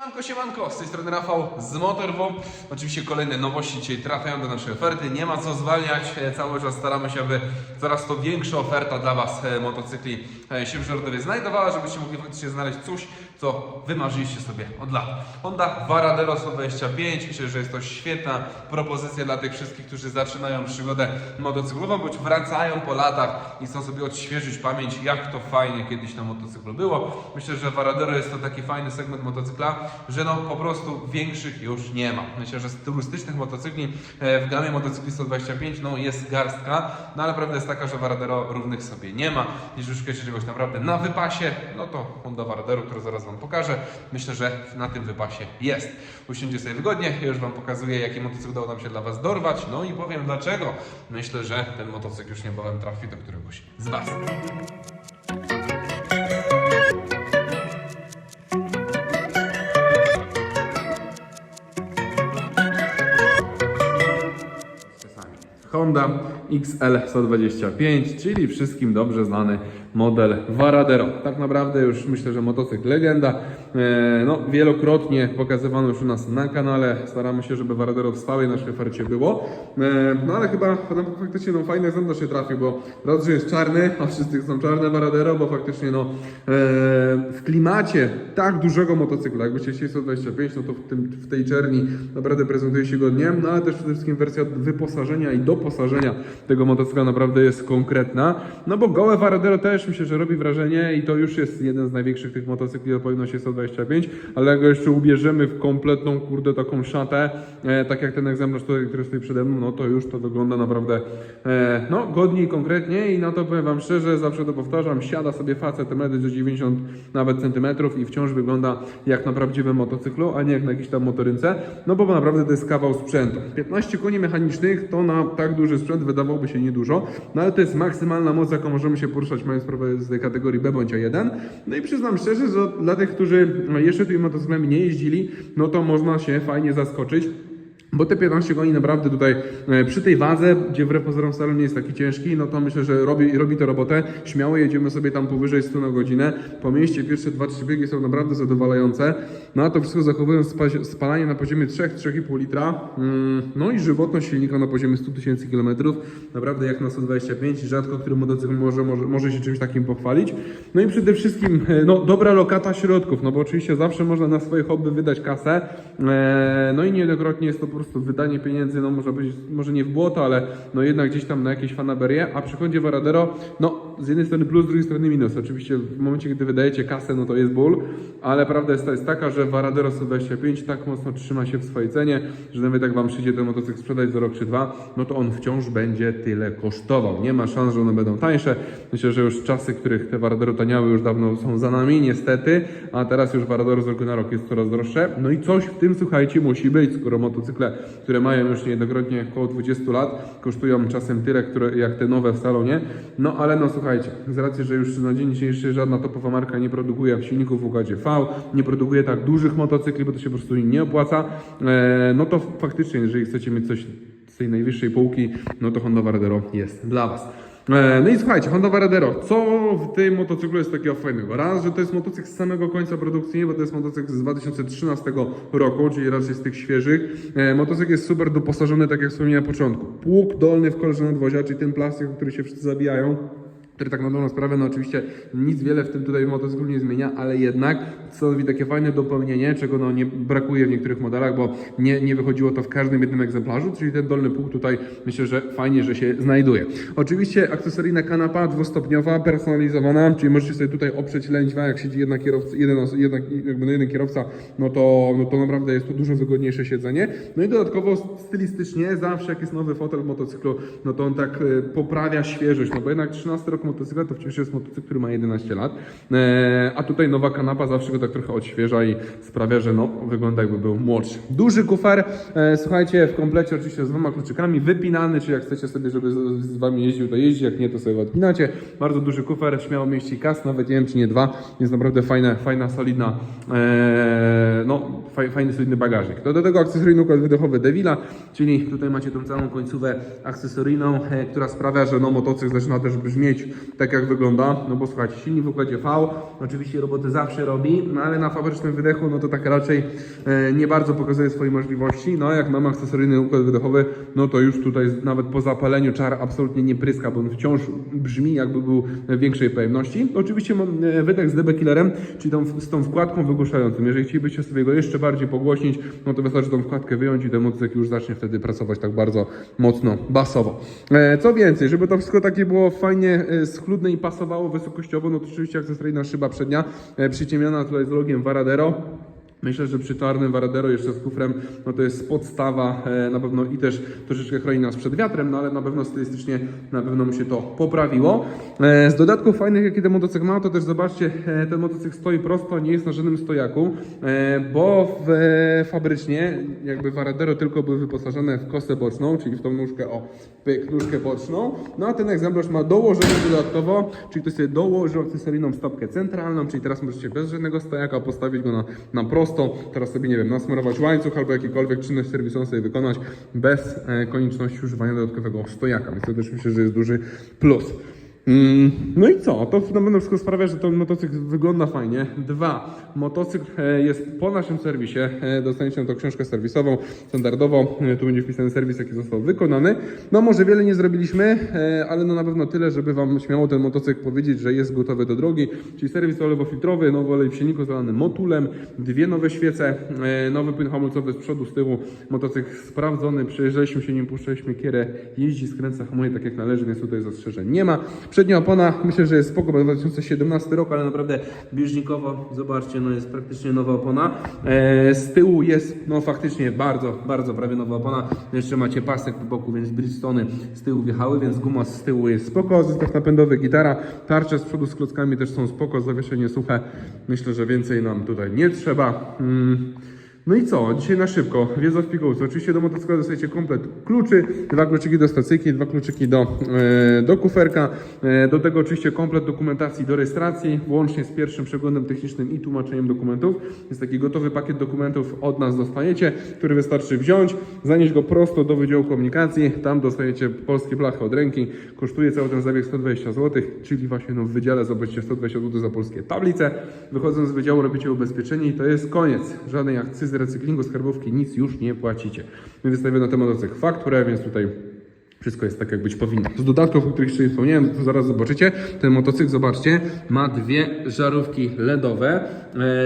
Siemanko, siemanko, z tej strony Rafał z Motorwo. Oczywiście kolejne nowości dzisiaj trafiają do naszej oferty. Nie ma co zwalniać, e, cały czas staramy się, aby coraz to większa oferta dla Was e, motocykli e, się w Żordowie znajdowała, żebyście mogli faktycznie znaleźć coś, co wymarzyliście sobie od lat. Honda Varadero 125, myślę, że jest to świetna propozycja dla tych wszystkich, którzy zaczynają przygodę motocyklową, bądź wracają po latach i chcą sobie odświeżyć pamięć, jak to fajnie kiedyś na motocyklu było. Myślę, że Varadero jest to taki fajny segment motocykla, że no po prostu większych już nie ma. Myślę, że z turystycznych motocykli e, w gamie motocykli 125 no jest garstka, no ale prawda jest taka, że Varadero równych sobie nie ma. Jeśli szukacie czegoś naprawdę na wypasie, no to Honda Varadero, który zaraz Wam pokażę, myślę, że na tym wypasie jest. Usiądźcie sobie wygodnie, już Wam pokazuję, jaki motocykl udało nam się dla Was dorwać, no i powiem dlaczego. Myślę, że ten motocykl już niebawem trafi do któregoś z Was. Honda XL 125, czyli wszystkim dobrze znany model Varadero. Tak naprawdę już myślę, że motocykl legenda. E, no, wielokrotnie pokazywano już u nas na kanale. Staramy się, żeby Varadero w stałej naszej ofercie było. E, no ale chyba no, faktycznie no, fajny egzemplarz się trafił, bo raz, że jest czarny, a wszyscy chcą czarne Varadero, bo faktycznie no, e, w klimacie tak dużego motocykla, jakbyście chcieli 125, no to w, tym, w tej czerni naprawdę prezentuje się godnie, no ale też przede wszystkim wersja wyposażenia i doposażenia tego motocykla naprawdę jest konkretna, no bo gołe Varadero też myślę, że robi wrażenie i to już jest jeden z największych tych motocykli o pojemności 125, ale jak go jeszcze ubierzemy w kompletną, kurde, taką szatę, e, tak jak ten egzemplarz, tutaj, który stoi przede mną, no to już to wygląda naprawdę, e, no, godniej, konkretnie i na to powiem Wam szczerze, zawsze to powtarzam, siada sobie facet metry do 90 nawet centymetrów i wciąż wygląda jak na prawdziwym motocyklu, a nie jak na jakiejś tam motorynce, no bo naprawdę to jest kawał sprzętu. 15 koni mechanicznych to na tak duży sprzęt wydawałoby się niedużo, no ale to jest maksymalna moc, jaką możemy się poruszać, mając z kategorii B bądź A1. No i przyznam szczerze, że dla tych, którzy jeszcze tymi motocyklami nie jeździli, no to można się fajnie zaskoczyć. Bo te 15 koni naprawdę tutaj e, przy tej wadze, gdzie wbrew pozorom wcale nie jest taki ciężki, no to myślę, że robi, robi to robotę. Śmiało jedziemy sobie tam powyżej 100 na godzinę. Po mieście pierwsze 2-3 biegi są naprawdę zadowalające. No a to wszystko zachowując spa- spalanie na poziomie 3-3,5 litra. Mm, No i żywotność silnika na poziomie 100 tysięcy kilometrów. Naprawdę jak na 125. Rzadko który motocykl może, może, może się czymś takim pochwalić. No i przede wszystkim e, no, dobra lokata środków, no bo oczywiście zawsze można na swoje hobby wydać kasę. E, No i niejednokrotnie jest to po prostu wydanie pieniędzy, no można powiedzieć, może nie w błoto, ale no jednak gdzieś tam na jakieś fanaberie, a przy Hondzie Varadero, no z jednej strony plus, z drugiej strony minus. Oczywiście w momencie, gdy wydajecie kasę, no to jest ból, ale prawda jest, jest taka, że Varadero 125 tak mocno trzyma się w swojej cenie, że nawet jak Wam przyjdzie ten motocykl sprzedać za rok czy dwa, no to on wciąż będzie tyle kosztował. Nie ma szans, że one będą tańsze. Myślę, że już czasy, których te Varadero taniały już dawno są za nami, niestety, a teraz już Varadero z roku na rok jest coraz droższe. No i coś w tym, słuchajcie, musi być, skoro motocykle, które mają już niejednokrotnie około 20 lat, kosztują czasem tyle, które, jak te nowe w salonie. No ale no słuchajcie, z racji, że już na dzień dzisiejszy żadna topowa marka nie produkuje silników w układzie V, nie produkuje tak dużych motocykli, bo to się po prostu nie opłaca, e, no to faktycznie, jeżeli chcecie mieć coś z tej najwyższej półki, no to Honda Varadero jest dla Was. E, No i słuchajcie, Honda Varadero, co w tym motocyklu jest takiego fajnego? Raz, że to jest motocykl z samego końca produkcji, bo to jest motocykl z 2013 roku, czyli raczej z tych świeżych. E, Motocykl jest super doposażony, tak jak wspomniałem na początku. Pług dolny w kolorze nadwozia, czyli ten plastik, który się wszyscy zabijają który tak na dobrą sprawę, no oczywiście nic wiele w tym tutaj w motocyklu nie zmienia, ale jednak stanowi takie fajne dopełnienie, czego no nie brakuje w niektórych modelach, bo nie, nie wychodziło to w każdym jednym egzemplarzu, czyli ten dolny pół tutaj myślę, że fajnie, że się znajduje. Oczywiście akcesoryjna kanapa dwustopniowa, personalizowana, czyli możecie sobie tutaj oprzeć lędźwa, jak siedzi jedna kierowca, jeden, jednak, jakby no jeden kierowca, no to, no to naprawdę jest to dużo wygodniejsze siedzenie. No i dodatkowo stylistycznie, zawsze jak jest nowy fotel w motocyklu, no to on tak e, poprawia świeżość, no bo jednak 13 rok motocykla to wciąż jest motocykl, który ma 11 lat, e, a tutaj nowa kanapa zawsze go tak trochę odświeża i sprawia, że no, wygląda jakby był młodszy. Duży kufer, e, słuchajcie, w komplecie oczywiście z dwoma kluczykami, wypinany, czy jak chcecie sobie, żeby z, wami jeździł, to jeździ, jak nie, to sobie odpinacie. Bardzo duży kufer, śmiało mieści kas, nawet nie wiem, czy nie dwa, jest naprawdę fajna, fajna, solidna, e, no, fajny, solidny bagażnik. To do tego akcesoryjny układ wydechowy Devila, czyli tutaj macie tą całą końcówę akcesoryjną, która sprawia, że no, motocykl zaczyna też brzmieć tak jak wygląda, no bo słuchajcie, silnik w układzie V, oczywiście roboty zawsze robi, no ale na fabrycznym wydechu, no to tak raczej e, nie bardzo pokazuje swoje możliwości, no jak mamy akcesoryjny układ wydechowy, no to już tutaj nawet po zapaleniu czar absolutnie nie pryska, bo on wciąż brzmi jakby był większej pojemności. Oczywiście mam e, wydech z DB Killerem, czyli tą, z tą wkładką wygłuszającą. Jeżeli chcielibyście sobie go jeszcze bardziej pogłośnić, no to wystarczy tą wkładkę wyjąć i ten motocykl już zacznie wtedy pracować tak bardzo mocno basowo. E, Co więcej, żeby to wszystko takie było fajnie schludne i pasowało wysokościowo, no to oczywiście akcesoryjna szyba przednia, e, przyciemniona tutaj z logiem Varadero. Myślę, że przy czarnym Varadero jeszcze z kufrem, no to jest podstawa e, na pewno i też troszeczkę chroni nas przed wiatrem, no ale na pewno stylistycznie na pewno mu się to poprawiło. E, z dodatków fajnych, jakie ten motocykl ma, to też zobaczcie, e, ten motocykl stoi prosto, nie jest na żadnym stojaku, bo w, fabrycznie jakby Varadero tylko były wyposażone w kosę boczną, czyli w tą nóżkę, o, pyk, nóżkę boczną, no a ten egzemplarz ma dołożoną dodatkowo, czyli ktoś sobie dołożył akcesoryjną stopkę centralną, czyli teraz możecie bez żadnego stojaka postawić go na, na prosto, teraz sobie, nie wiem, nasmarować łańcuch albo jakikolwiek czynność serwisową sobie wykonać bez e, konieczności używania dodatkowego stojaka, więc to też myślę, że jest duży plus. Mm, No i co? To na pewno wszystko sprawia, że ten motocykl wygląda fajnie. Dwa, motocykl e, jest po naszym serwisie. E, Dostaniecie na to książkę serwisową standardowo. E, Tu będzie wpisany serwis, jaki został wykonany. No może wiele nie zrobiliśmy, ale no na pewno tyle, żeby Wam śmiało ten motocykl powiedzieć, że jest gotowy do drogi. Czyli serwis olejowofiltrowy, nowy olej w silniku zalany motulem, dwie nowe świece, nowy płyn hamulcowy z przodu, z tyłu. Motocykl sprawdzony, przejeżdżaliśmy się nim, puszczaliśmy kierę, jeździ, skręca, hamuje tak jak należy, więc tutaj zastrzeżeń nie ma. Przednia opona, myślę, że jest spoko, bo 2017 rok, ale naprawdę bieżnikowo, zobaczcie, no jest praktycznie nowa opona. E, z tyłu jest, no faktycznie bardzo, bardzo prawie nowa opona. Jeszcze macie pasek po boku, więc Bridgestone z tyłu wjechały, więc guma z tyłu jest spoko, zestaw napędowy, gitara, tarcze z przodu z klockami też są spoko, zawieszenie suche. Myślę, że więcej nam tutaj nie trzeba. Mm. No i co? Dzisiaj na szybko. Wiedza w pigułce. Oczywiście do motocykla dostajecie komplet kluczy, dwa kluczyki do stacyjki, dwa kluczyki do, e, do kuferka. E, do tego oczywiście komplet dokumentacji do rejestracji, włącznie z pierwszym przeglądem technicznym i tłumaczeniem dokumentów. Jest taki gotowy pakiet dokumentów od nas dostajecie, który wystarczy wziąć, zanieść go prosto do Wydziału Komunikacji. Tam dostajecie polskie blachy od ręki. Kosztuje cały ten zabieg 120 zł, czyli właśnie no w wydziale zobaczycie 120 zł za polskie tablice. Wychodząc z wydziału robicie ubezpieczenie i to jest koniec. Żadnej akcyzy, recyklingu, skarbówki, nic już nie płacicie. My wystawiamy na ten motocykl fakturę, więc tutaj wszystko jest tak, jak być powinno. Z dodatków, o których jeszcze nie wspomniałem, to zaraz zobaczycie. Ten motocykl, zobaczcie, ma dwie żarówki LEDowe,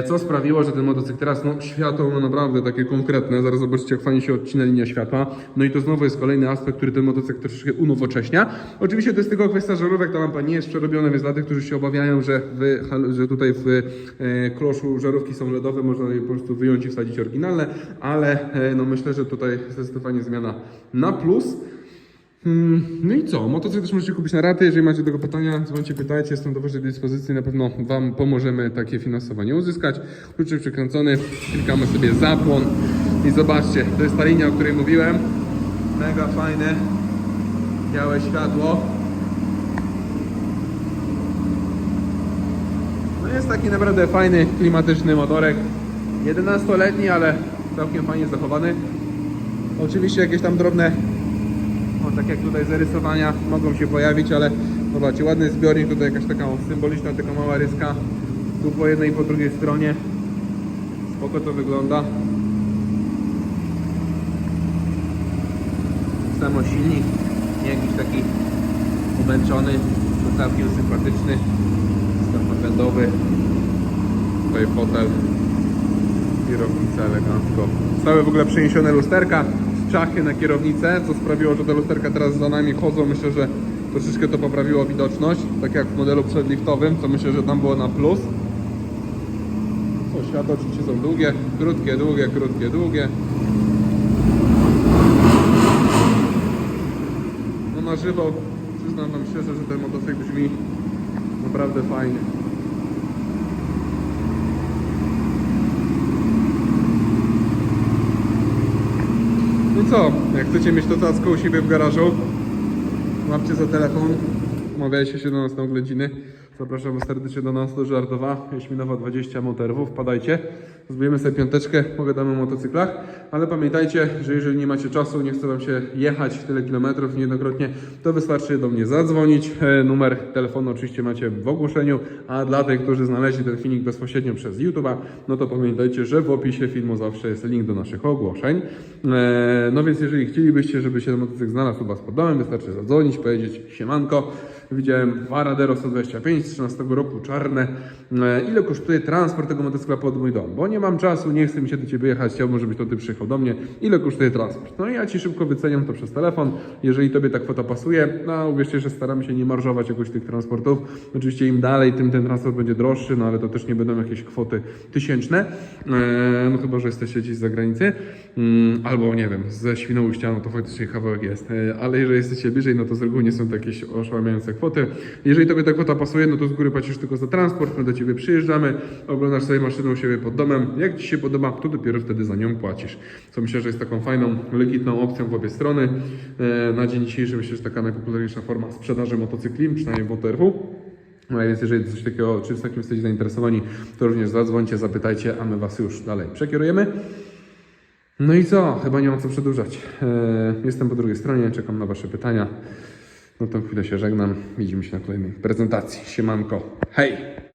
e, co sprawiło, że ten motocykl teraz, no, światło ma naprawdę takie konkretne. Zaraz zobaczycie, jak fajnie się odcina linia światła. No i to znowu jest kolejny aspekt, który ten motocykl troszeczkę unowocześnia. Oczywiście to jest tylko kwestia żarówek, ta lampa nie jest przerobiona, więc dla tych, którzy się obawiają, że, w, że tutaj w e, kloszu żarówki są LEDowe, można je po prostu wyjąć i wsadzić oryginalne, ale e, no, myślę, że tutaj zdecydowanie zmiana na plus. Hmm, No i co? Motocykl też możecie kupić na raty. Jeżeli macie tego pytania, dzwońcie, pytajcie. Jestem do Waszej dyspozycji. Na pewno Wam pomożemy takie finansowanie uzyskać. Kluczyk przykręcony, klikamy sobie zapłon i zobaczcie, to jest ta linia, o której mówiłem. Mega fajne, białe światło. No jest taki naprawdę fajny, klimatyczny motorek. 11-letni, ale całkiem fajnie zachowany. Oczywiście jakieś tam drobne tak jak tutaj zarysowania mogą się pojawić, ale zobaczcie, ładny zbiornik, tutaj jakaś taka symboliczna, taka mała ryska, tu po jednej i po drugiej stronie. Spoko to wygląda. Samo silnik, nie jakiś taki umęczony, to całkiem sympatyczny. Zestaw napędowy. Tutaj fotel, kierownica elegancko. Zostały w ogóle przeniesione lusterka czachy na kierownicę, co sprawiło, że te lusterka teraz za nami chodzą. Myślę, że troszeczkę to poprawiło widoczność, tak jak w modelu przedliftowym, co myślę, że tam było na plus. Co, światła oczywiście są długie, krótkie, długie, krótkie, długie. No na żywo przyznam wam szczerze, że ten motocykl brzmi naprawdę fajnie. Co? Jak chcecie mieć to cacko u siebie w garażu, łapcie za telefon, umawiajcie się do nas na oględziny. Zapraszam serdecznie do nas do Żartowa, Jaśminowa 20 Motorów, wpadajcie. Zbijemy sobie piąteczkę, pogadamy o motocyklach, ale pamiętajcie, że jeżeli nie macie czasu, nie chce Wam się jechać tyle kilometrów niejednokrotnie, to wystarczy do mnie zadzwonić. E, Numer telefonu oczywiście macie w ogłoszeniu, a dla tych, którzy znaleźli ten filmik bezpośrednio przez YouTube'a, no to pamiętajcie, że w opisie filmu zawsze jest link do naszych ogłoszeń. E, No więc jeżeli chcielibyście, żeby się ten motocykl znalazł u Was pod domem, wystarczy zadzwonić, powiedzieć siemanko. Widziałem Varadero 125 z 13 roku, czarne. E, Ile kosztuje transport tego motocykla pod mój dom? Bo nie mam czasu, nie chce mi się do Ciebie jechać, chciałbym, żebyś to Ty przyjechał do mnie. Ile kosztuje transport? No i ja Ci szybko wyceniam to przez telefon. Jeżeli Tobie ta kwota pasuje, no uwierzcie, że staramy się nie marżować jakoś tych transportów. Oczywiście im dalej, tym ten transport będzie droższy, no ale to też nie będą jakieś kwoty tysięczne. E, No chyba, że jesteście gdzieś z zagranicy. Mm, Albo nie wiem, ze Świnoujścia, to faktycznie kawałek jest. E, Ale jeżeli jesteście bliżej, no to z reguły nie są to jakieś oszałamiające kwoty. Jeżeli Tobie ta kwota pasuje, no to z góry płacisz tylko za transport, my do Ciebie przyjeżdżamy, oglądasz sobie maszynę u siebie pod domem. Jak Ci się podoba, to dopiero wtedy za nią płacisz. Co myślę, że jest taką fajną, legitną opcją w obie strony. E, Na dzień dzisiejszy myślę, że taka najpopularniejsza forma sprzedaży motocykli, przynajmniej w MotoRW. No więc jeżeli coś takiego, czymś takim jesteście zainteresowani, to również zadzwońcie, zapytajcie, a my Was już dalej przekierujemy. No i co? Chyba nie ma co przedłużać. E, Jestem po drugiej stronie, czekam na Wasze pytania. No to chwilę się żegnam. Widzimy się na kolejnej prezentacji. Siemanko. Hej!